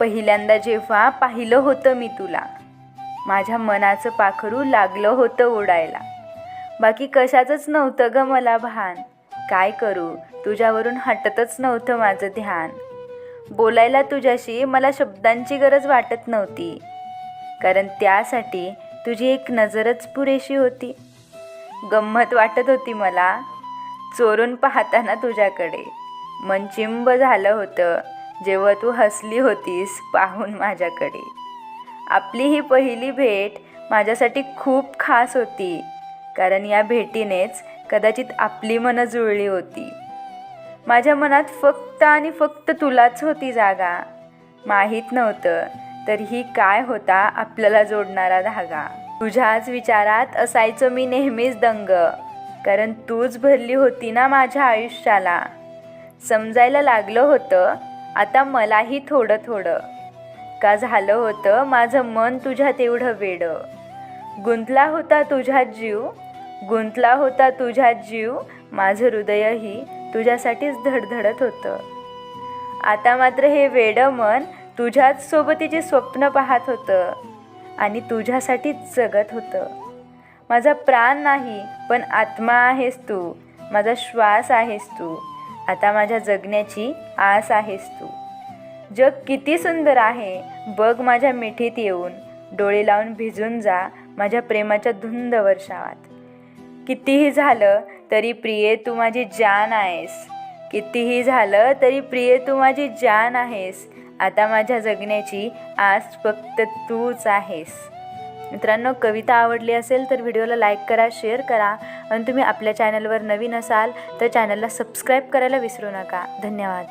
पहिल्यांदा जेव्हा पाहिलं होतं मी तुला माझ्या मनाचं पाखरू लागलं होतं उडायला बाकी कशाचंच नव्हतं ग मला भान. काय करू? तुझ्यावरून हटतच नव्हतं माझं ध्यान. बोलायला तुझ्याशी मला शब्दांची गरज वाटत नव्हती. कारण त्यासाठी तुझी एक नजरच पुरेशी होती. गंमत वाटत होती मला. चोरून पाहताना तुझ्याकडे. मन चिंब झालं होतं. जेव्हा तू हसली होतीस पाहून माझ्याकडे. आपली ही पहिली भेट माझ्यासाठी खूप खास होती कारण या भेटीनेच कदाचित आपली मनं जुळली होती. माझ्या मनात फक्त आणि फक्त तुलाच होती जागा. माहीत नव्हतं तरीही काय होता आपल्याला जोडणारा धागा. तुझ्याच विचारात असायचं मी नेहमीच दंग कारण तूच भरली होती ना माझ्या आयुष्याला. समजायला लागलं होतं आता मलाही थोडं थोडं. का झालं होतं माझं मन तुझ्यात एवढं वेडं? गुंतला होता तुझ्यात जीव? गुंतला होता तुझ्यात जीव? माझं हृदयही तुझ्यासाठीच धडधडत होतं. आता मात्र हे वेडं मन तुझ्याच सोबतीचे स्वप्न पाहत होतं आणि तुझ्यासाठीच जगत होतं. माझा प्राण नाही पण आत्मा आहेस तू. माझा श्वास आहेस तू. आता माझ्या जगण्याची आस आहेस तू. जग किती सुंदर आहे बघ माझ्या मिठीत येऊन. डोळे लावून भिजून जा माझ्या प्रेमाच्या धुंद वर्षावात. कितीही झालं तरी प्रिये तू माझी जान आहेस. कितीही झालं तरी प्रिये तू माझी जान आहेस. आता माझ्या जगण्याची आस फक्त तूच आहेस. मित्रांनो कविता आवडली असेल तर व्हिडिओला लाईक करा शेअर करा आणि तुम्ही आपल्या चॅनलवर नवीन असाल तर चॅनलला सबस्क्राईब करायला विसरू नका. धन्यवाद.